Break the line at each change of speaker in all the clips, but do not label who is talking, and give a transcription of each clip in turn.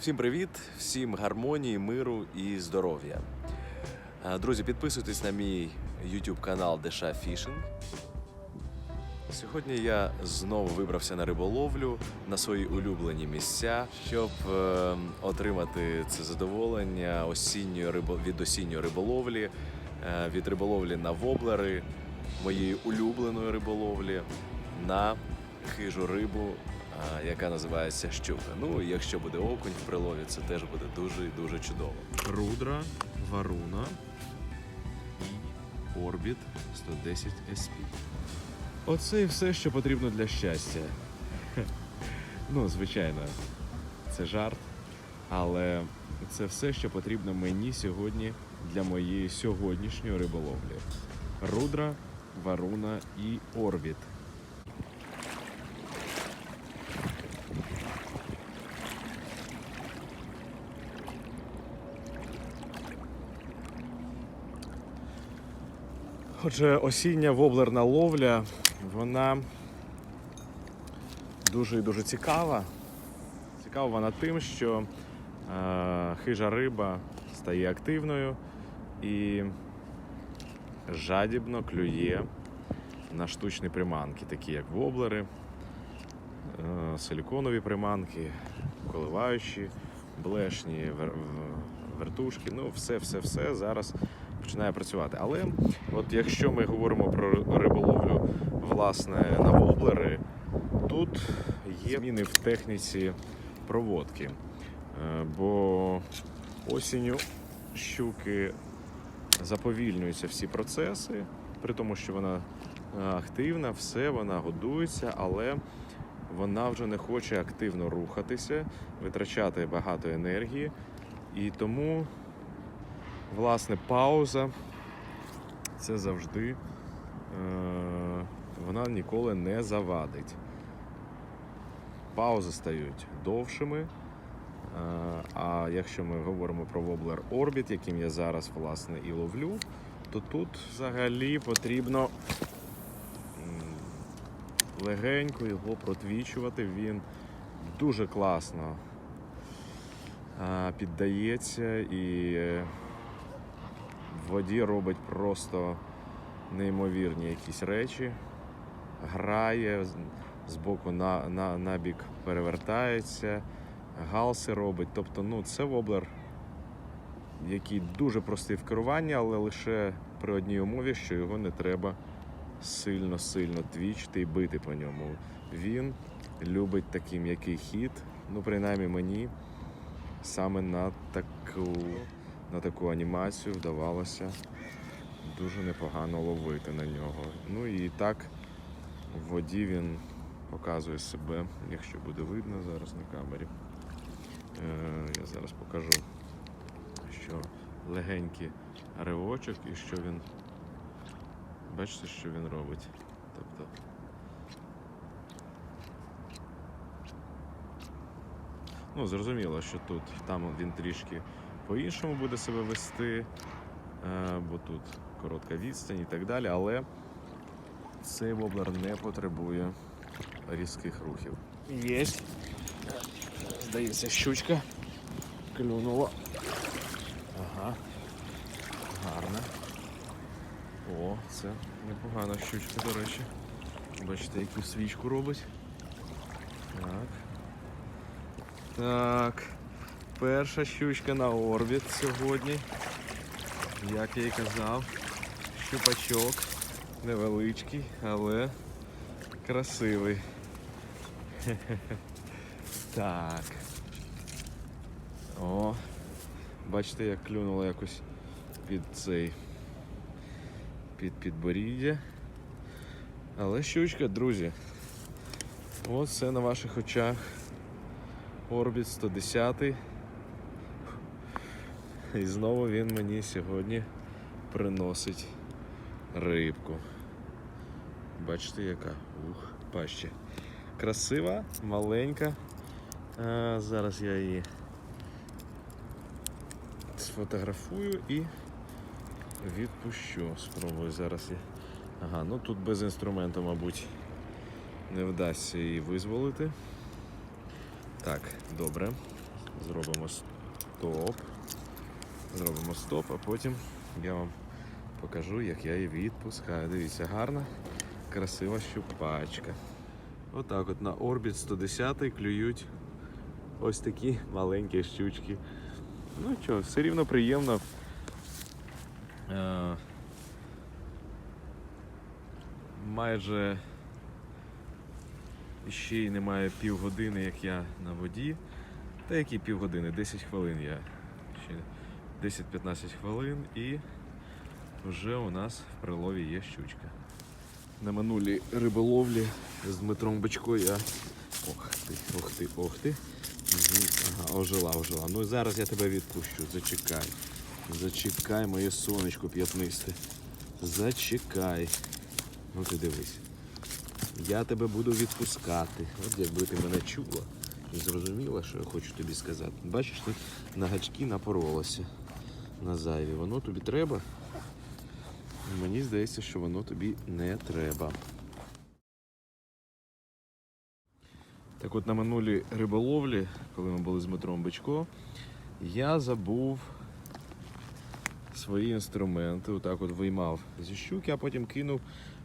Всім привіт, всім гармонії, миру і здоров'я. Друзі, підписуйтесь на мій YouTube канал Деша Фішинг. Сьогодні я знову вибрався на риболовлю на свої улюблені місця, щоб е, отримати це задоволення осінньої рибо... від осінньої риболовлі, е, від риболовлі на воблери, моєї улюбленої риболовлі на хижу рибу, е, яка називається щука. Ну і якщо буде окунь в прилові, це теж буде дуже і дуже чудово. Рудра, варуна і орбіт 110 SP. Оце і все, що потрібно для щастя. Ну, звичайно, це жарт, але це все, що потрібно мені сьогодні для моєї сьогоднішньої риболовлі. Рудра, варуна і орбіт. Отже, осіння воблерна ловля, вона дуже і дуже цікава. Цікава вона тим, що е, хижа риба стає активною і жадібно клює на штучні приманки, такі як воблери, е, силіконові приманки, коливаючі, блешні, вер- вертушки. Ну, все, все, все зараз починає працювати. Але от якщо ми говоримо про риболовлю власне на воблери, тут є зміни в техніці проводки. Е, Бо осінню щуки заповільнюються всі процеси, при тому, що вона е, активна, все, вона годується, але вона вже не хоче активно рухатися, витрачати багато енергії. І тому, власне, пауза це завжди е, вона ніколи не завадить. Паузи стають довшими. е, А якщо ми говоримо про воблер Orbit, яким я зараз власне і ловлю, то тут взагалі потрібно легенько його протвічувати. Він дуже класно е, піддається і воді робить просто неймовірні якісь речі. Грає з боку на, на, на бік перевертається, галси робить. Тобто, ну, це воблер, який дуже простий в керуванні, але лише при одній умові, що його не треба сильно-сильно твічити і бити по ньому. Він любить такий м'який хід, ну, принаймні мені саме на таку, на таку анімацію вдавалося дуже непогано ловити на нього. Ну і так в воді він показує себе, якщо буде видно зараз на камері. Е, я зараз покажу, що легенький ривочок і що він. Бачите, що він робить. Тобто. Ну, зрозуміло, що тут там він трішки по-іншому буде себе вести, е, бо тут коротка відстань і так далі, але цей воблер не потребує різких рухів. Єсть. Здається, щучка клюнула. Ага. Гарно. О, це непогана щучка, до речі. Бачите, яку свічку робить. Так. Так. Перша щучка на орбіт сьогодні. Як я і казав, щупачок невеличкий, але красивий. Так. О, бачите, як клюнуло якось під цей під підборіддя. Але щучка, друзі. Ось це на ваших очах. Орбіт 110. І знову він мені сьогодні приносить рибку. Бачите, яка? Ух, паща. Красива, маленька. А, зараз я її сфотографую і відпущу. Спробую зараз. Ага, ну тут без інструменту, мабуть, не вдасться її визволити. Так, добре. Зробимо стоп. Зробимо стоп, а потім я вам покажу, як я її відпускаю. Дивіться, гарна, красива щупачка. Отак от на орбіт 110 клюють ось такі маленькі щучки. Ну що, все рівно приємно. Е, майже ще й немає півгодини, як я на воді. Та які півгодини, 10 хвилин я. Ще 10-15 хвилин і вже у нас в прилові є щучка. На минулій риболовлі з Дмитром Бачко я. Ох ти, ох ти, ох ти. Ага, ожила, ожила. Ну і зараз я тебе відпущу. Зачекай. Зачекай, моє сонечко п'ятнисте. Зачекай. Ну ти дивись. Я тебе буду відпускати. От якби ти мене чула і зрозуміла, що я хочу тобі сказати. Бачиш, ти на гачки напоролася на зайві. Воно тобі треба. Мені здається, що воно тобі не треба. Так от на минулій риболовлі, коли ми були з Дмитром Бичко, я забув свої інструменти. Отак от виймав зі щуки, а потім кинув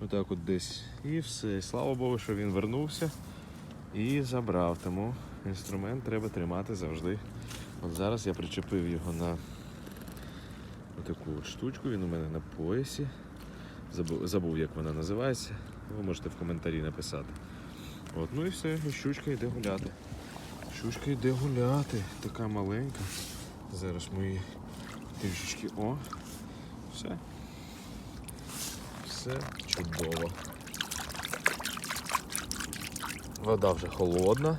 отак от десь. І все. Слава Богу, що він вернувся і забрав. Тому інструмент треба тримати завжди. От зараз я причепив його на таку от штучку, він у мене на поясі. Забув, забув як вона називається. Ви можете в коментарі написати. От, ну і все, і щучка йде гуляти. Щучка йде гуляти, така маленька. Зараз ми її трішечки. О, все. Все чудово. Вода вже холодна.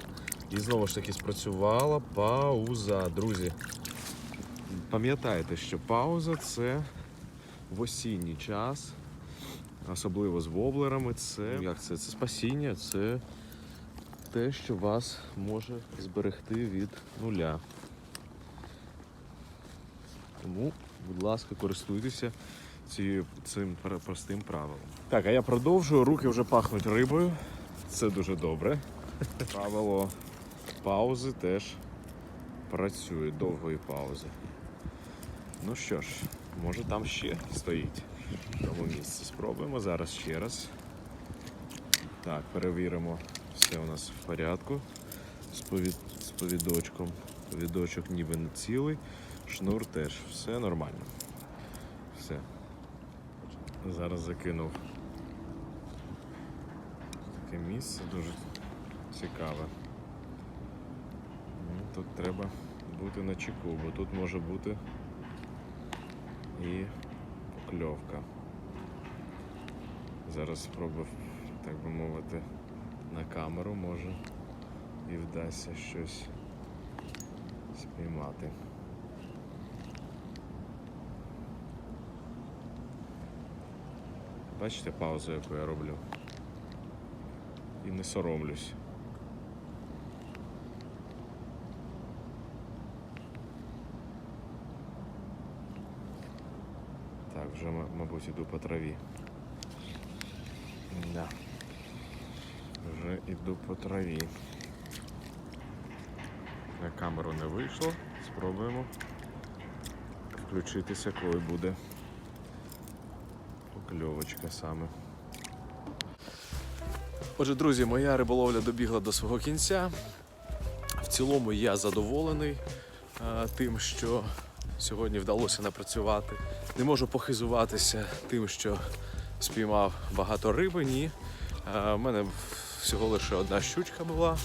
І знову ж таки спрацювала пауза. Друзі, пам'ятайте, що пауза це в осінній час, особливо з воблерами, це як це? Це спасіння, це те, що вас може зберегти від нуля. Тому, будь ласка, користуйтеся цією цим простим правилом. Так, а я продовжую. Руки вже пахнуть рибою. Це дуже добре. Правило паузи теж працює, довгої паузи. Ну що ж, може там ще стоїть в тому місці. Спробуємо зараз ще раз. Так, перевіримо, все у нас в порядку. З, повід... з повідочком. Повідочок ніби не цілий, шнур теж. Все нормально. Все. Зараз закинув таке місце дуже цікаве. Ну, Тут треба бути на чеку, бо тут може бути і покльовка. Зараз спробую, так би мовити, на камеру може і вдасться щось спіймати. Бачите паузу, яку я роблю? І не соромлюсь. Так, вже, мабуть, іду по траві. Да. Вже іду по траві. На камеру не вийшло. Спробуємо включитися, коли буде покльовочка саме. Отже, друзі, моя риболовля добігла до свого кінця. В цілому я задоволений е, тим, що сьогодні вдалося напрацювати. Не можу похизуватися тим, що спіймав багато риби. Ні. Е, У мене всього лише одна щучка була,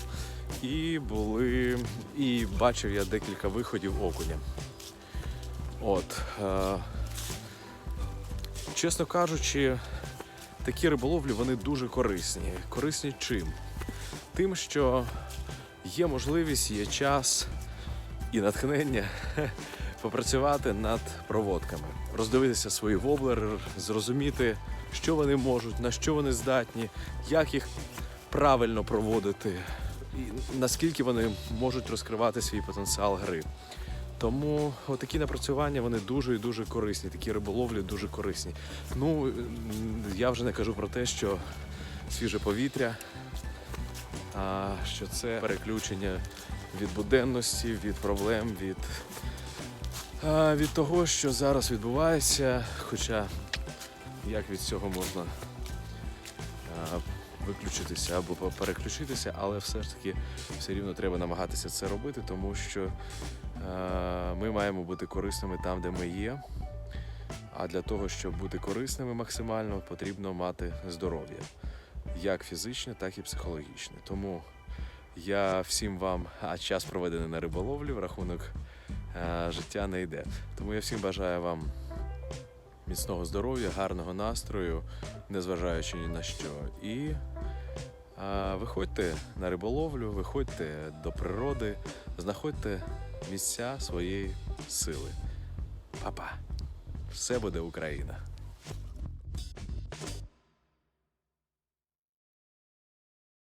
і були. І бачив я декілька виходів окуня. От. Е, чесно кажучи, такі риболовлі вони дуже корисні. Корисні чим? Тим, що є можливість, є час і натхнення попрацювати над проводками, роздивитися свої воблери, зрозуміти, що вони можуть, на що вони здатні, як їх правильно проводити, і наскільки вони можуть розкривати свій потенціал гри. Тому такі напрацювання вони дуже і дуже корисні. Такі риболовлі дуже корисні. Ну я вже не кажу про те, що свіже повітря, а що це переключення від буденності, від проблем, від, від того, що зараз відбувається. Хоча як від цього можна виключитися або переключитися, але все ж таки все рівно треба намагатися це робити, тому що ми маємо бути корисними там, де ми є. А для того, щоб бути корисними максимально, потрібно мати здоров'я, як фізичне, так і психологічне. Тому я всім вам, а час проведений на риболовлі, в рахунок життя не йде. Тому я всім бажаю вам міцного здоров'я, гарного настрою, незважаючи ні на що. І а, виходьте на риболовлю, виходьте до природи, знаходьте місця своєї сили. Па-па! Все буде Україна!